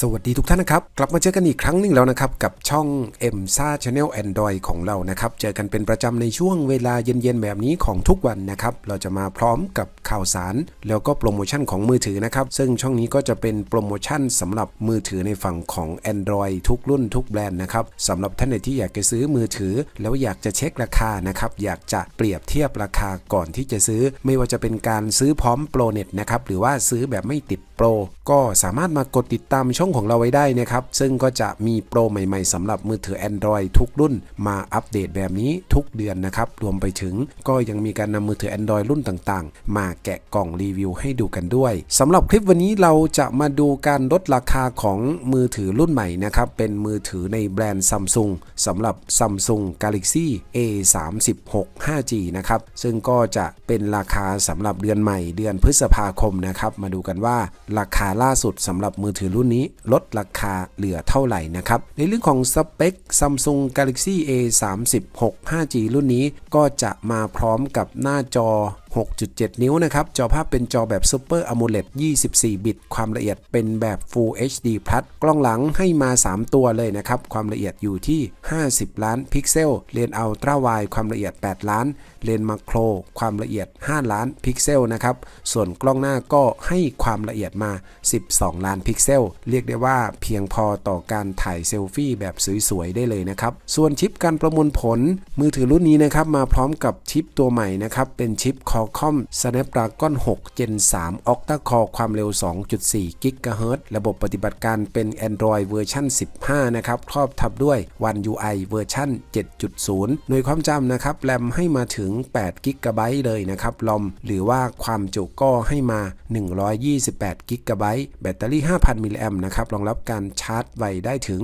สวัสดีทุกท่านนะครับ กลับมาเจอกันอีกครั้งหนึ่งแล้วนะครับ กับช่อง m s a Channel Android ของเรานะครับ เจอกันเป็นประจำในช่วงเวลาเย็นๆ แบบนี้ของทุกวันนะครับ เราจะมาพร้อมกับข่าวสาร แล้วก็โปรโมชั่นของมือถือนะครับ ซึ่งช่องนี้ก็จะเป็นโปรโมชั่นสำหรับมือถือในฝั่งของ Android ทุกรุ่นทุกแบรนด์นะครับสำหรับท่านไหนที่อยากจะซื้อมือถือ แล้วอยากจะเช็คราคานะครับอยากจะเปรียบเทียบราคาก่อนที่จะซื้อ ไม่ว่าจะเป็นการซื้อพร้อมโปรเน็ตนะครับหรือว่าซื้อแบบไม่ติดโปรก็สามารถมากดติดตามช่องของเราไว้ได้นะครับ ซึ่งก็จะมีโปรใหม่ๆสำหรับมือถือ Android ทุกรุ่นมาอัปเดตแบบนี้ทุกเดือนนะครับ รวมไปถึงก็ยังมีการนำมือถือ Android รุ่นต่างๆ มาแกะกล่องรีวิวให้ดูกันด้วยสำหรับคลิปวันนี้เราจะมาดูการลดราคาของมือถือรุ่นใหม่นะครับ เป็นมือถือในแบรนด์ Samsung สำหรับ Samsung Galaxy A 3 6 5G นะครับ ซึ่งก็จะเป็นราคาสำหรับเดือนใหม่เดือนพฤษภาคมนะครับ มาดูกันว่าราคาล่าสุดสำหรับมือถือรุ่นนี้ลดราคาเหลือเท่าไหร่นะครับ ในเรื่องของสเปค Samsung Galaxy A 3 6 5G รุ่นนี้ก็จะมาพร้อมกับหน้าจอ 6.7 นิ้วนะครับ จอภาพเป็นจอแบบ Super AMOLED 24 บิต ความละเอียดเป็นแบบ Full HD Plus กล้องหลังให้มา 3 ตัวเลยนะครับ ความละเอียดอยู่ที่ 50 ล้านพิกเซล เลนส์อัลตร้าไวด์ความละเอียด 8 ล้าน เลนส์มาโคร ความละเอียด 5 ล้านพิกเซลนะครับ ส่วนกล้องหน้าก็ให้ความละเอียดมา 12 ล้านพิกเซล เรียกได้ว่าเพียงพอต่อการถ่ายเซลฟี่แบบสวยๆได้เลยนะครับ ส่วนชิปการประมวลผล มือถือรุ่นนี้นะครับมาพร้อมกับชิปตัวใหม่นะครับ เป็นชิปคอ Qualcomm Snapdragon 6 Gen 3 Octa Core ความเร็ว 2.4 GHz ระบบปฏิบัติการเป็น Android เวอร์ชัน15 นะครับ ครอบทับด้วย One UI เวอร์ชัน7.0 หน่วยความจำนะครับ แรมให้มาถึง8 g b เลยนะครับ ลอม หรือว่าความจุก็ให้มา 128 g b แบตเตอรี่ 5,000 มิลลิแอมนะครับ รองรับการชาร์จไวได้ถึง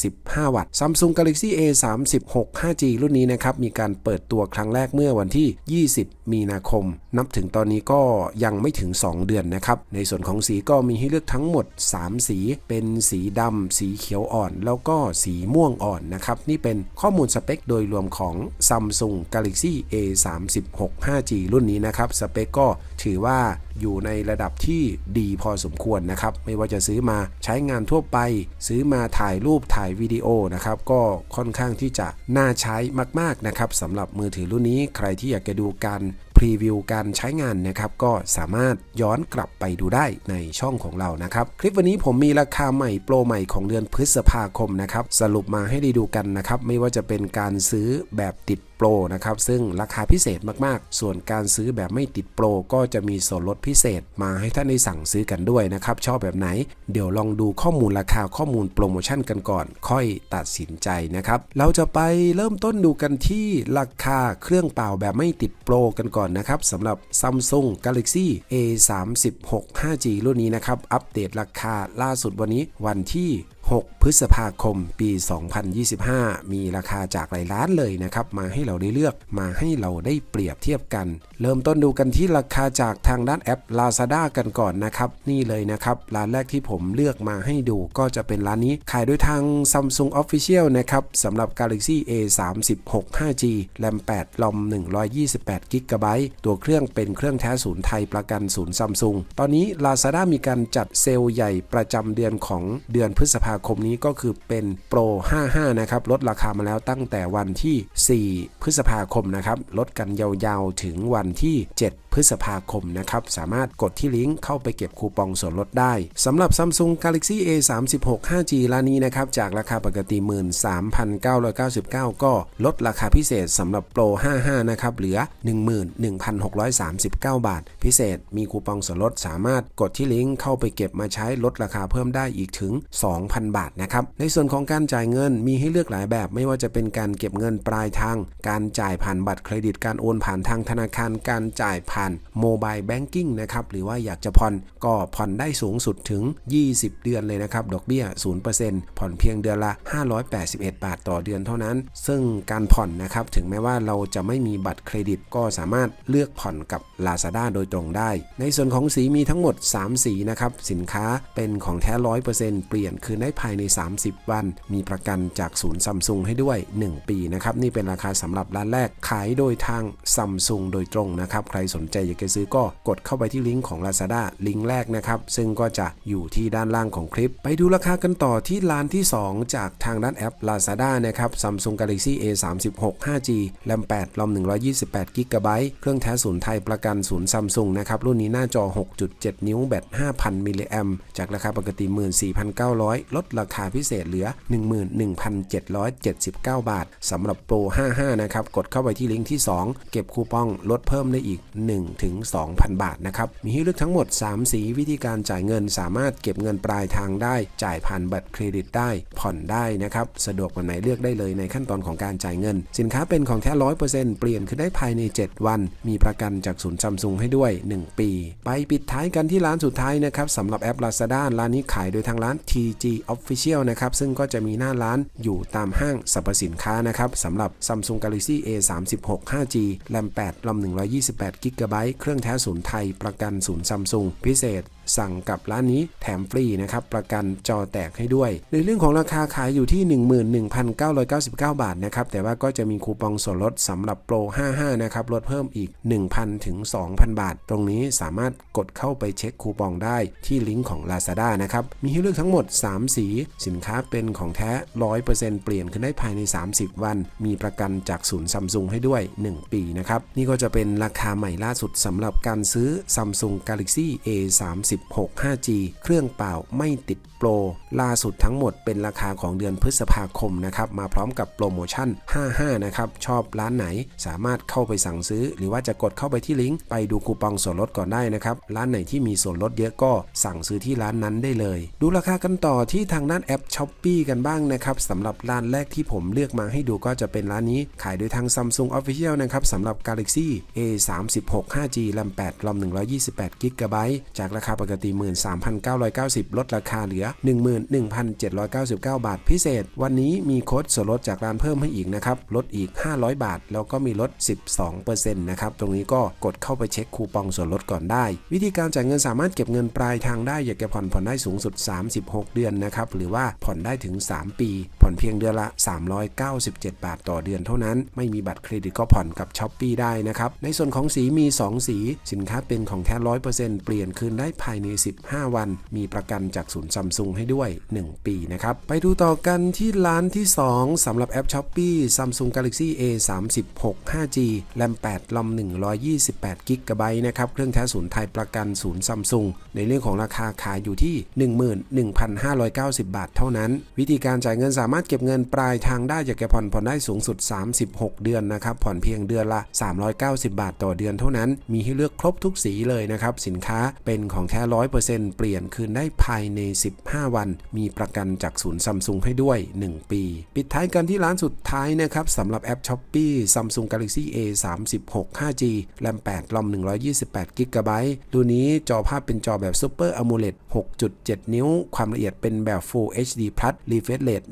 45 วัตต์ Samsung Galaxy A 3 6 5G รุ่นนี้นะครับ มีการเปิดตัวครั้งแรกเมื่อวันที่ 20 มีนาคมนับถึงตอนนี้ก็ยังไม่ถึง 2 เดือนนะครับ ในส่วนของสีก็มีให้เลือกทั้งหมด 3 สี เป็นสีดำ สีเขียวอ่อน แล้วก็สีม่วงอ่อนนะครับ นี่เป็นข้อมูลสเปคโดยรวมของ Samsung Galaxy A 3 6 5G รุ่นนี้นะครับ สเปคก็ถือว่าอยู่ในระดับที่ดีพอสมควรนะครับ ไม่ว่าจะซื้อมาใช้งานทั่วไป ซื้อมาถ่ายรูปถ่ายวิดีโอนะครับ ก็ค่อนข้างที่จะน่าใช้มากๆนะครับสำหรับมือถือรุ่นนี้ใครที่อยากจะดูการ รีวิวการใช้งานนะครับก็สามารถย้อนกลับไปดูได้ในช่องของเรานะครับ คลิปวันนี้ผมมีราคาใหม่โปรใหม่ของเดือนพฤษภาคมนะครับสรุปมาให้ได้ดูกันนะครับไม่ว่าจะเป็นการซื้อแบบติดโปรนะครับซึ่งราคาพิเศษมากๆ ส่วนการซื้อแบบไม่ติดโปรก็จะมีส่วนลดพิเศษมาให้ท่านได้สั่งซื้อกันด้วยนะครับชอบแบบไหน เดี๋ยวลองดูข้อมูลราคาข้อมูลโปรโมชั่นกันก่อน ค่อยตัดสินใจนะครับเราจะไปเริ่มต้นดูกันที่ราคาเครื่องเป่าแบบไม่ติดโปรกันก่อนนะครับสำหรับ Samsung Galaxy A 3 6 5G รุ่นนี้นะครับ อัปเดตราคาล่าสุดวันนี้วันที่ 6 พฤษภาคมปี 2025 มีราคาจากหลายร้านเลยนะครับ มาให้เราได้เลือกมาให้เราได้เปรียบเทียบกัน เริ่มต้นดูกันที่ราคาจากทางด้านแอป Lazada กันก่อนนะครับ นี่เลยนะครับ ร้านแรกที่ผมเลือกมาให้ดูก็จะเป็นร้านนี้ ขายโดยทาง Samsung Official นะครับสำหรับ Galaxy A 3 6 5G แรม8ลอม128 g b ตัวเครื่องเป็นเครื่องแท้ศูนย์ไทยประกันศูนย์ซัมซุงตอนนี้ Lazada มีการจัดเซลล์ใหญ่ประจำเดือนของเดือนพฤษภาคมนี้ก็คือเป็นโปร 55 นะครับ ลดราคามาแล้วตั้งแต่วันที่ 4 พฤษภาคมนะครับ ลดกันยาวๆ ถึงวันที่ 7 พฤษภาคมนะครับ สามารถกดที่ลิงก์เข้าไปเก็บคูปองส่วนลดได้สำหรับ Samsung Galaxy A 3 6 5G ร้านนี้นะครับ จากราคาปกติ 13,999 ก็ลดราคาพิเศษสำหรับโปร 55 นะครับ เหลือ 11,639 บาท พิเศษมีคูปองส่วนลดสามารถกดที่ลิงก์เข้าไปเก็บมาใช้ลดราคาเพิ่มได้อีกถึง 2,000บาทนะครับ ในส่วนของการจ่ายเงินมีให้เลือกหลายแบบ ไม่ว่าจะเป็นการเก็บเงินปลายทาง การจ่ายผ่านบัตรเครดิต การโอนผ่านทางธนาคาร การจ่ายผ่านโมบายแบงกิ้งนะครับ หรือว่าอยากจะผ่อนก็ผ่อนได้สูงสุดถึง 20 เดือนเลยนะครับ ดอกเบี้ย 0%ผ่อนเพียงเดือนละ 581 บาทต่อเดือนเท่านั้น ซึ่งการผ่อนนะครับ ถึงแม้ว่าเราจะไม่มีบัตรเครดิต ก็สามารถเลือกผ่อนกับ Lazada โดยตรงได้ ในส่วนของสีมีทั้งหมด 3 สีนะครับ สินค้าเป็นของแท้ 100%เปลี่ยนคืนได้ภายใน 30 วัน มีประกันจากศูนย์ซัมซุงให้ด้วย 1 ปีนะครับ นี่เป็นราคาสำหรับร้านแรก ขายโดยทางซัมซุงโดยตรงนะครับ ใครสนใจอยากจะซื้อก็กดเข้าไปที่ลิงก์ของ Lazada ลิงก์แรกนะครับ ซึ่งก็จะอยู่ที่ด้านล่างของคลิป ไปดูราคากันต่อที่ร้านที่ 2 จากทางด้านแอป Lazada นะครับ Samsung Galaxy A36 5G แรม8รอม128 g b เครื่องแท้ศูนย์ไทยประกันศูนย์ซัมซุงนะครับ รุ่นนี้หน้าจอ 6.7 นิ้วแบต 5,000 มิลลิแอมจากราคาปกติ 14,900ลดดราคาพิเศษเหลือ 11,779 บาทสำหรับโปร 55 นะครับ กดเข้าไปที่ลิงก์ที่ 2 เก็บคูปองลดเพิ่มได้อีก 1-2,000 บาทนะครับ มีให้เลือกทั้งหมด 3 สีวิธีการจ่ายเงินสามารถเก็บเงินปลายทางได้ จ่ายผ่านบัตรเครดิตได้ ผ่อนได้นะครับ สะดวกวันไหนเลือกได้เลยในขั้นตอนของการจ่ายเงิน สินค้าเป็นของแท้ 100%เปลี่ยนคือได้ภายใน 7 วัน มีประกันจากศูนย์ซัมซุงให้ด้วย 1 ปี ไปปิดท้ายกันที่ร้านสุดท้ายนะครับสำหรับแอป Lazada ร้านนี้ขายโดยทางร้าน TG Official นะครับซึ่งก็จะมีหน้าร้านอยู่ตามห้างสรรพสินค้านะครับสำหรับ Samsung Galaxy A36 5G แรม8รอม128 g b เครื่องแท้ศูนย์ไทยประกันศูนย์ซัมซุงพิเศษ สั่งกับร้านนี้แถมฟรีนะครับประกันจอแตกให้ด้วย ในเรื่องของราคาขายอยู่ที่ 11,999 บาทนะครับแต่ว่าก็จะมีคูปองส่วนลดสำหรับโปร 55 นะครับลดเพิ่มอีก 1,000 ถึง 2,000 บาท ตรงนี้สามารถกดเข้าไปเช็คคูปองได้ที่ลิงก์ของ Lazada นะครับมีให้เลือกทั้งหมด 3 สี สินค้าเป็นของแท้ 100%เปลี่ยนขึ้นได้ภายใน 30 วัน มีประกันจากศูนย์ซัมซุงให้ด้วย 1 ปีนะครับนี่ก็จะเป็นราคาใหม่ล่าสุดสำหรับการซื้อ Samsung Galaxy A30 16 5G เครื่องเปล่าไม่ติดโปร ล่าสุดทั้งหมดเป็นราคาของเดือนพฤษภาคมนะครับ มาพร้อมกับโปรโมชั่น 55 นะครับ ชอบร้านไหนสามารถเข้าไปสั่งซื้อ หรือว่าจะกดเข้าไปที่ลิงก์ไปดูคูปองส่วนลดก่อนได้นะครับ ร้านไหนที่มีส่วนลดเยอะก็สั่งซื้อที่ร้านนั้นได้เลย ดูราคากันต่อที่ทางด้านแอป s h อ p e e กันบ้างนะครับสำหรับร้านแรกที่ผมเลือกมาให้ดูก็จะเป็นร้านนี้ขายโดยทาง Samsung Official นะครับสำหรับ Galaxy A36 5G แรม8รอม128 g b จากราคาปกติ 13,990 ลดราคาเหลือ 11,799 บาทพิเศษ วันนี้มีโค้ดส่วนลดจากร้านเพิ่มให้อีกนะครับ ลดอีก 500 บาท แล้วก็มีลด 12%นะครับ ตรงนี้ก็กดเข้าไปเช็คคูปองส่วนลดก่อนได้ วิธีการจ่ายเงินสามารถเก็บเงินปลายทางได้ อยากจะผ่อนผ่อนได้สูงสุด 36 เดือนนะครับ หรือว่าผ่อนได้ถึง 3 ปี ผ่อนเพียงเดือนละ 397 บาทต่อเดือนเท่านั้น ไม่มีบัตรเครดิตก็ผ่อนกับช้อปปีได้นะครับ ในส่วนของสีมี 2 สี สินค้าเป็นของแท้ร้อยเปอร์เซ็นต์เปลี่ยนคืนได้ภายใน 15 วัน มีประกันจากศูนย์ซัมซุงให้ด้วย 1 ปีนะครับ ไปดูต่อกันที่ร้านที่ 2สำหรับแอป s h อ p e e Samsung Galaxy A36 5G แรม8ลอม128 g b นะครับ เครื่องแท้ศูนย์ไทยประกันศูนย์ซัมซุงในเรื่องของราคาขายอยู่ที่ 11,590 บาทเท่านั้น วิธีการจ่ายเงินสามารถเก็บเงินปลายทางได้อยากแกผ่อนผ่อนได้สูงสุด 36 เดือนนะครับ ผ่อนเพียงเดือนละ 390 บาทต่อเดือนเท่านั้น มีให้เลือกครบทุกสีเลยนะครับ สินค้าเป็นของแท้ร้อยเปอร์เซ็นต์เปลี่ยนคืนได้ภายใน 15 วัน มีประกันจากศูนย์ซัมซุงให้ด้วย 1 ปี ปิดท้ายกันที่ร้านสุดท้ายนะครับสำหรับแอป s h อ p e e Samsung Galaxy A36 5G แรม8ลอม128 g b ดูนี้จอภาพเป็นจอแบบ Super AMOLED 6.7 นิ้ว ความละเอียดเป็นแบบ Full HD Plus Refresh Rate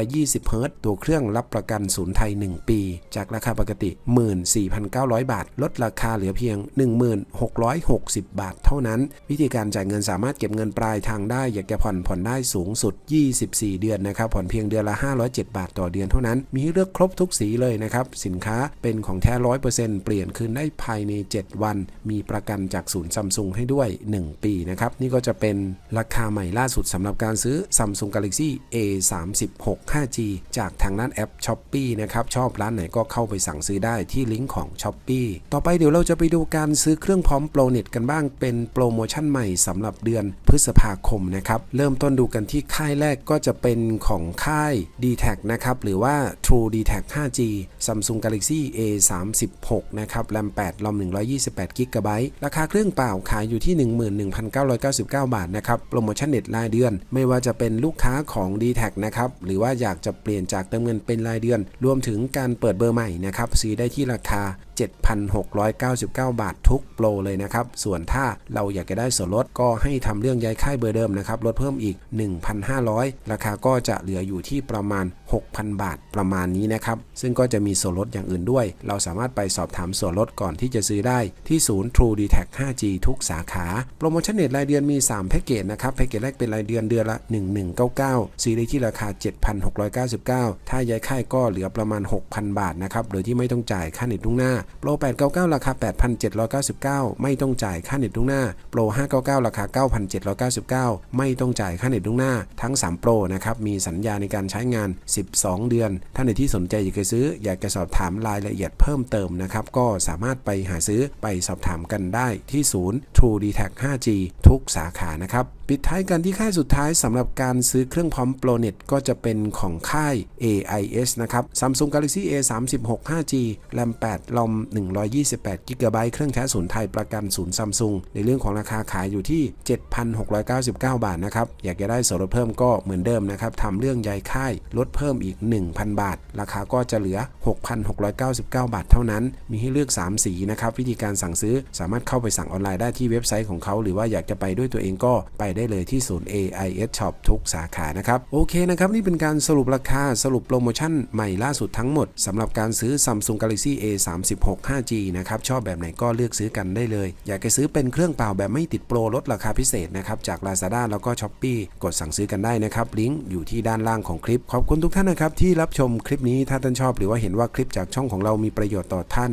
120 Hz ตัวเครื่องรับประกันศูนย์ไทย 1 ปี จากราคาปกติ 14,900 บาท ลดราคาเหลือเพียง 1660 บาทเท่านั้น วิธีการจ่ายเงินสามารถเก็บเงินปลายทางได้ อยากจะผ่อนผ่อนได้สูงสุด 24 เดือนนะครับ ผ่อนเพียงเดือนละ 507 บาทต่อเดือนเท่านั้น มีให้เลือกครบทุกสีเลยนะครับ สินค้าเป็นของแท้ 100%เปลี่ยนคืนได้ภายใน 7 วัน มีประกันจากศูนย์ซัมซุงให้ด้วย 1 ปีนะครับ นี่ก็จะเป็นราคาใหม่ล่าสุดสำหรับการซื้อ Samsung Galaxy A36 5G จากทางด้านแอป s h อ p e e นะครับชอบร้านไหนก็เข้าไปสั่งซื้อได้ที่ลิงก์ของ s h อ p e e ต่อไปเดี๋ยวเราจะไปดูการซื้อเครื่องพร้อมโปรเน็ตกันบ้างเป็นโปรโมชั่นใหม่สำหรับเดือนพฤษภาคมนะครับ เริ่มต้นดูกันที่ค่ายแรกก็จะเป็นของค่าย d t แทนะครับ หรือว่า True d t แท 5G Samsung Galaxy A36 นะครับแรม8ลอม128 g b ราคาเครื่องเปล่าขายอยู่ที่ 11,999 บาทนะครับ โปรโมชั่นเน็ตรายเดือน ไม่ว่าจะเป็นลูกค้าของ d t แทนะครับ หรือว่าอยากจะเปลี่ยนจากเติมเงินเป็นรายเดือน รวมถึงการเปิดเบอร์ใหม่นะครับ ซื้อได้ที่ราคา7,699 บาททุกโปรเลยนะครับ ส่วนถ้าเราอยากจะได้ส่วนลดก็ให้ทำเรื่องย้ายค่ายเบอร์เดิมนะครับ ลดเพิ่มอีก 1,500 ราคาก็จะเหลืออยู่ที่ประมาณ 6,000 บาทประมาณนี้นะครับ ซึ่งก็จะมีส่วนลดอย่างอื่นด้วย เราสามารถไปสอบถามส่วนลดก่อนที่จะซื้อได้ที่ศูนย์ True d e t a c 5G ทุกสาขา โปรโมชั่นเน็ตรายเดือนมี 3 แพ็กเกจนะครับ แพ็กเกจแรกเป็นรายเดือนเดือนละ 1199ซื้อได้ที่ราคา 7,699 ถ้าย้ายค่ายก็เหลือประมาณ 6,000 บาทนะครับ โดยที่ไม่ต้องจ่ายค่าเน็ตล่วงหน้าโปร 899 ราคา 8,799 ไม่ต้องจ่ายค่าเน็ตล่วงหน้า โปร 599 ราคา 9,799 ไม่ต้องจ่ายค่าเน็ตล่วงหน้า ทั้ง 3 โปรนะครับ มีสัญญาในการใช้งาน 12 เดือน ท่านใดที่สนใจอยากจะซื้อ อยากจะสอบถามรายละเอียดเพิ่มเติมนะครับ ก็สามารถไปหาซื้อไปสอบถามกันได้ที่ศูนย์ True d t a c 5G ทุกสาขานะครับปิดท้ายกันที่ค่ายสุดท้ายสำหรับการซื้อเครื่องพร้อม ProNet ก็จะเป็นของค่าย AIS นะครับ Samsung Galaxy A 3 6 5G RAM 8 ROM 128 GB เครื่องแท้ศูนย์ไทยประกันศูนย์ Samsung ในเรื่องของราคาขายอยู่ที่ 7,699 บาทนะครับ อยากจะได้ส่วนลดเพิ่มก็เหมือนเดิมนะครับทำเรื่องย้ายค่ายลดเพิ่มอีก 1,000 บาท ราคาก็จะเหลือ 6,699 บาทเท่านั้น มีให้เลือก 3 สีนะครับวิธีการสั่งซื้อสามารถเข้าไปสั่งออนไลน์ได้ที่เว็บไซต์ของเขา หรือว่าอยากจะไปด้วยตัวเองก็ไปได้เลยที่ศูนย์ AIS Shop ทุกสาขานะครับ โอเคนะครับ นี่เป็นการสรุปราคาสรุปโปรโมชั่นใหม่ล่าสุดทั้งหมดสำหรับการซื้อ Samsung Galaxy A 3 6 5G นะครับ ชอบแบบไหนก็เลือกซื้อกันได้เลย อยากจะซื้อเป็นเครื่องเปล่าแบบไม่ติดโปรลดราคาพิเศษนะครับ จาก Lazada แล้วก็ Shopee กดสั่งซื้อกันได้นะครับลิงก์อยู่ที่ด้านล่างของคลิปขอบคุณทุกท่านนะครับที่รับชมคลิปนี้ถ้าท่านชอบ หรือว่าเห็นว่าคลิปจากช่องของเรามีประโยชน์ต่อท่าน